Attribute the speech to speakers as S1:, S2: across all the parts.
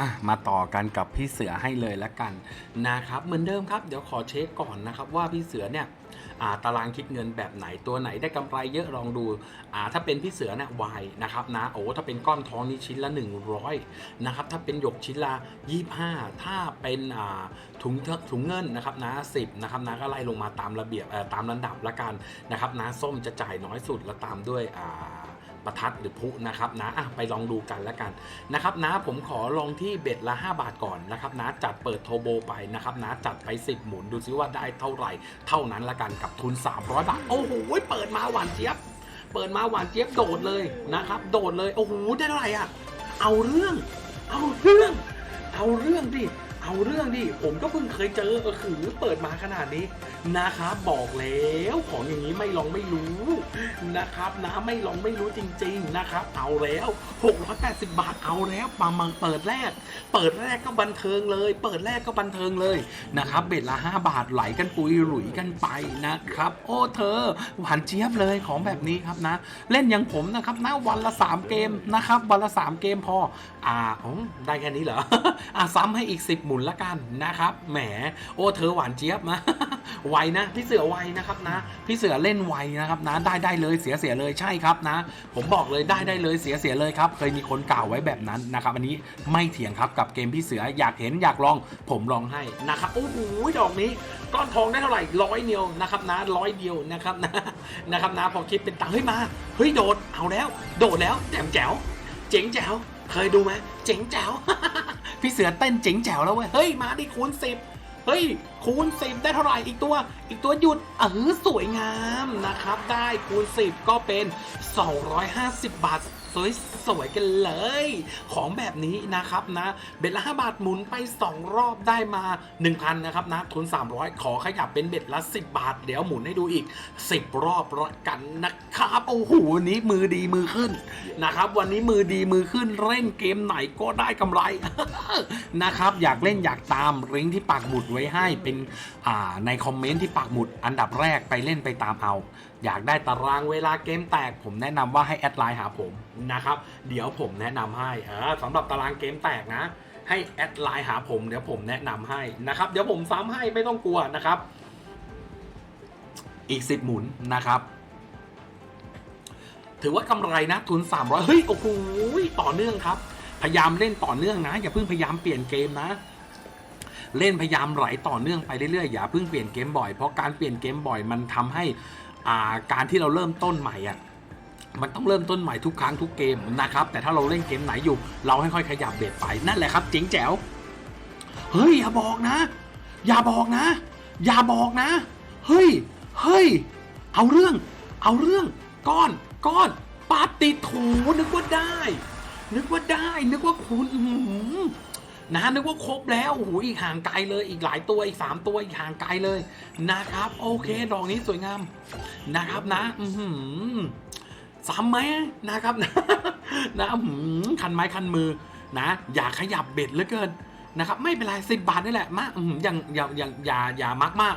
S1: อะมาต่อกันกับพี่เสือให้เลยละกันนะครับเหมือนเดิมครับเดี๋ยวขอเช็คก่อนนะครับว่าพี่เสือเนี่ยาตารางคิดเงินแบบไหนตัวไหนได้กำไรเยอะลองดูถ้าเป็นพี่เสือเนี่ยวายนะครับนะโอ้ถ้าเป็นก้อนทองนี่ชิ้นละ 100นะครับถ้าเป็นหยกชิ้นละ 25 ถ้าเป็นถุงถุงเงินนะครับนะ10นะครับนะก็ไล่ลงมาตามระเบียบตามลำดับละกันนะครับนะส้มจะจ่ายน้อยสุดแล้วตามด้วยอ่า ประทัดหรือพุนะครับนะอะไปลองดูกันและกันนะครับนะผมขอลองที่เบ็ดละ 5 บาทก่อนนะครับนะจัดเปิดโทโบไปนะครับนะจัดไป 10 หมุนดูซิว่าได้เท่าไหร่ เท่านั้นละกันกับทุน 300 บาท โอ้โหเปิดมาหวานเจี๊ยบ เปิดมาหวานเจี๊ยบโดดเลยนะครับ โดดเลย โอ้โหได้เท่าไหร่อะ เอาเรื่อง เอาเรื่อง เอาเรื่องดิ เอาเรื่องดิ ผมก็เพิ่งเคยเจอเออคือเปิดมาขนาดนี้นะครับบอกแล้วของอย่างนี้ไม่ลองไม่รู้นะครับนะไม่ลองไม่รู้จริง ๆนะครับ เอาแล้ว 680 บาทเอาแล้วปามังเปิดแรก เปิดแรกก็บันเทิงเลย เปิดแรกก็บันเทิงเลยนะครับเบ็ดละ 5 บาทไหลกันปุยหลุยกันไปนะครับ โอ้เธอ หวานเจี๊ยบเลยของแบบนี้ครับนะ เล่นอย่างผมนะครับนะวันละ 3 เกมนะครับวันละ 3 เกมพออ่าอ๋อได้แค่นี้เหรออะซ้ำให้อีก 10หมุนละกันนะครับ แหม โอ้เธอหวานเจี๊ยบนะ ไวนะ พี่เสือไวนะครับนะ พี่เสือเล่นไวนะครับนะ ได้ได้เลยเสียเสียเลยใช่ครับนะ ผมบอกเลยได้ได้เลยเสียเสียเลยครับ เคยมีคนกล่าวไว้แบบนั้นนะครับ อันนี้ไม่เถียงครับกับเกมพี่เสืออยากเห็นอยากลอง ผมลองให้นะครับ โอ้โห ดอกนี้ก้อนทองได้เท่าไหร่ร้อยเดียวนะครับนะร้อยเดียวนะครับนะ นะครับนะ พอคิดเป็นตังค์เฮ้ยมา เฮ้ยโดด เอาแล้ว โดดแล้วแจ่มแจ๋ว เจ๋งแจ๋ว เคยดูไหมเจ๋งแจ๋ว พี่เสือเต้นเจ๋งแจ๋วแล้วเว้ย เฮ้ย มาดิคูณสิบ เฮ้ย คูณสิบได้เท่าไหร่อีกตัว อีกตัวหยุดเออสวยงามนะครับ ได้คูณสิบก็เป็น 250 บาทสวยสวยๆกันเลย ของแบบนี้นะครับนะเบ็ดละ 5 บาทหมุนไป 2 รอบได้มา 1,000 นะครับนะทุน 300 ขอขยับเป็นเบ็ดละ 10 บาท เดี๋ยวหมุนให้ดูอีก 10 รอบละกันนะครับ โอ้โหวันนี้มือดีมือขึ้นนะครับ วันนี้มือดีมือขึ้นเล่นเกมไหนก็ได้กำไรนะครับ อยากเล่นอยากตามลิงที่ปักหมุดไว้ให้เป็นในคอมเมนต์ที่ปักหมุดอันดับแรกไปเล่นไปตามเอา อยากได้ตารางเวลาเกมแตก ผมแนะนำว่าให้แอดไลน์หาผมนะครับ เดี๋ยวผมแนะนำให้อ่าสำหรับตารางเกมแตกนะ ให้แอดไลน์หาผมเดี๋ยวผมแนะนำให้นะครับ เดี๋ยวผมซ้ำให้ไม่ต้องกลัวนะครับ อีก10หมุนนะครับถือว่ากำไรนะทุน 300 เฮ้ย โอ้โหต่อเนื่องครับ พยายามเล่นต่อเนื่องนะ อย่าเพิ่งพยายามเปลี่ยนเกมนะ เล่นพยายามไหลต่อเนื่องไปเรื่อยๆอย่าเพิ่งเปลี่ยนเกมบ่อยเพราะการเปลี่ยนเกมบ่อยมันทำให้อ่าการที่เราเริ่มต้นใหม่อะมันต้องเริ่มต้นใหม่ทุกครั้งทุกเกมนะครับ แต่ถ้าเราเล่นเกมไหนอยู่ เราค่อยๆขยับเบ็ดไปนั่นแหละครับเจ๋งแจ๋วเฮ้ยอย่าบอกนะ อย่าบอกนะ อย่าบอกนะ เฮ้ยเฮ้ยเอาเรื่อง เอาเรื่องก้อนก้อนปาติดถูนึกว่าได้ นึกว่าได้ นึกว่าคุณอื้อหือ นะนึกว่าครบแล้วโอ้โหอีกห่างไกลเลยอีกหลายตัวอีกสามตัวอีกห่างไกลเลยนะครับ โอเคดอกนี้สวยงามนะครับนะ อืซ้ำไหมนะครับนะนะอื้อหือคันไม้คันมือนะ อย่าขยับเบ็ดเหลือเกินนะครับ ไม่เป็นไรสิบบาทนี่แหละมาอย่างอย่าอย่าอย่าอย่ามากมาก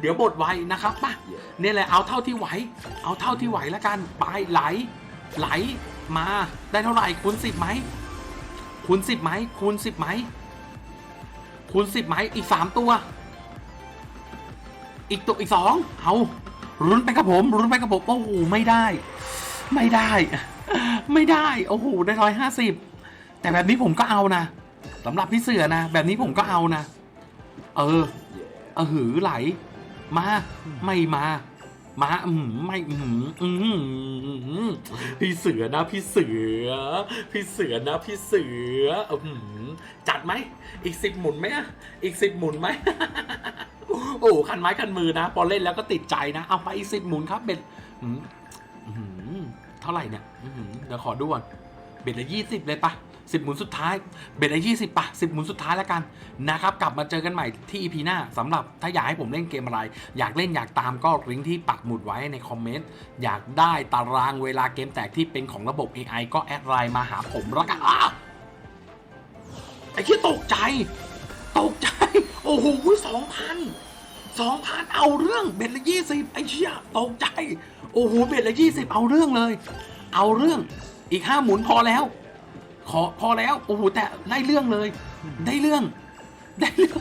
S1: เดี๋ยวบดไว้นะครับป่ะเนี่ยแหละเอาเท่าที่ไหว เอาเท่าที่ไหวแล้วกันไปไหลไหลมาได้เท่าไหร่คูณสิบไหม คูณสิบไหมคูณสิบไหมคูณสิบไหมอีกสามตัว อีกตัวอีกสองเอารุนไปกับผมรุนไปกับผมโอ้โหไม่ได้ ไม่ได้ ไม่ได้โอ้โหได้ร้อยห้าสิบแต่แบบนี้ผมก็เอานะสำหรับพี่เสือนะ แบบนี้ผมก็เอานะ เออ เออหือไหล มา ไม่มา มาอืมไม่อืมอืมพี่เสือนะพี่เสือ พี่เสือนะพี่เสืออืมจัดไหมอีกสิบหมุนไหมอีกสิบหมุนไหมโอ้คันไม้คันมือนะ พอเล่นแล้วก็ติดใจนะ เอาไปอีกสิบหมุนครับเบ็ดอืมอื้อหือเท่าไหร่เนี่ยเดี๋ยวขอดูก่อนเบ็ดละยี่สิบเลยปะ สิบหมุนสุดท้ายเบ็ดละยี่สิบปะสิบหมุนสุดท้ายแล้วกันนะครับกลับมาเจอกันใหม่ที่ EP หน้าสำหรับถ้าอยากให้ผมเล่นเกมอะไร อยากเล่นอยากตามก็ลิงก์ที่ปักหมุดไว้ในคอมเมนต์อยากได้ตารางเวลาเกมแตกที่เป็นของระบบ AI ก็แอดไลน์มาหาผมแล้วกันอ้าไอ้ที่ตกใจ ตกใจ โอ้โหสองพันสองพันเอาเรื่องเบ็ดละยี่สิบไอ้เชี่ยตกใจ โอ้โหเบ็ดละยี่สิบเอาเรื่องเลย เอาเรื่องอีกห้าหมุนพอแล้ว ขอพอแล้วโอ้โหแต่ได้เรื่องเลย ได้เรื่อง ได้เรื่อง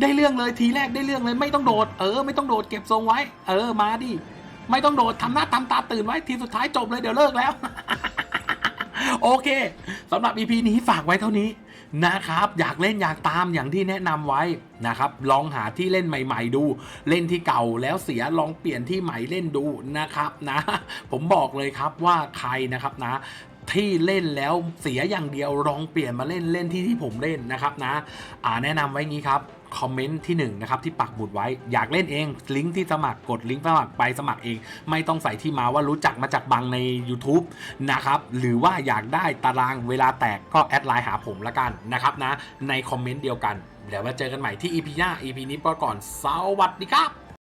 S1: ได้เรื่องเลยทีแรกได้เรื่องเลย ไม่ต้องโดดเออไม่ต้องโดดเก็บทรงไว้ เออมาดิไม่ต้องโดดทำหน้าทำตาตื่นไว้ทีสุดท้ายจบเลยเดี๋ยวเลิกแล้ว โอเคสำหรับ EP นี้ฝากไว้เท่านี้นะครับ อยากเล่นอยากตามอย่างที่แนะนำไว้นะครับ ลองหาที่เล่นใหม่ ๆ ดู เล่นที่เก่าแล้วเสียลองเปลี่ยนที่ใหม่เล่นดูนะครับนะ ผมบอกเลยครับว่าใครนะครับนะ ที่เล่นแล้วเสียอย่างเดียวลองเปลี่ยนมาเล่นเล่นที่ที่ผมเล่นนะครับนะอ่าแนะนำไว้งี้ครับคอมเมนต์ที่1นงนะครับที่ปักหมุดไว้อยากเล่นเอง ลิงก์ที่สมัครกดลิงก์สมัครไปสมัครเอง ไม่ต้องใส่ที่มาว่ารู้จักมาจากบังใน YouTube นะครับหรือว่าอยากได้ตารางเวลาแตกก็แอดไลน์หาผมละกันนะครับนะในคอมเมนต์เดียวกัน เดี๋ยวมาเจอกันใหม่ที่ EP หน้า EP นี้ก็ก่อนสวัสดีครับ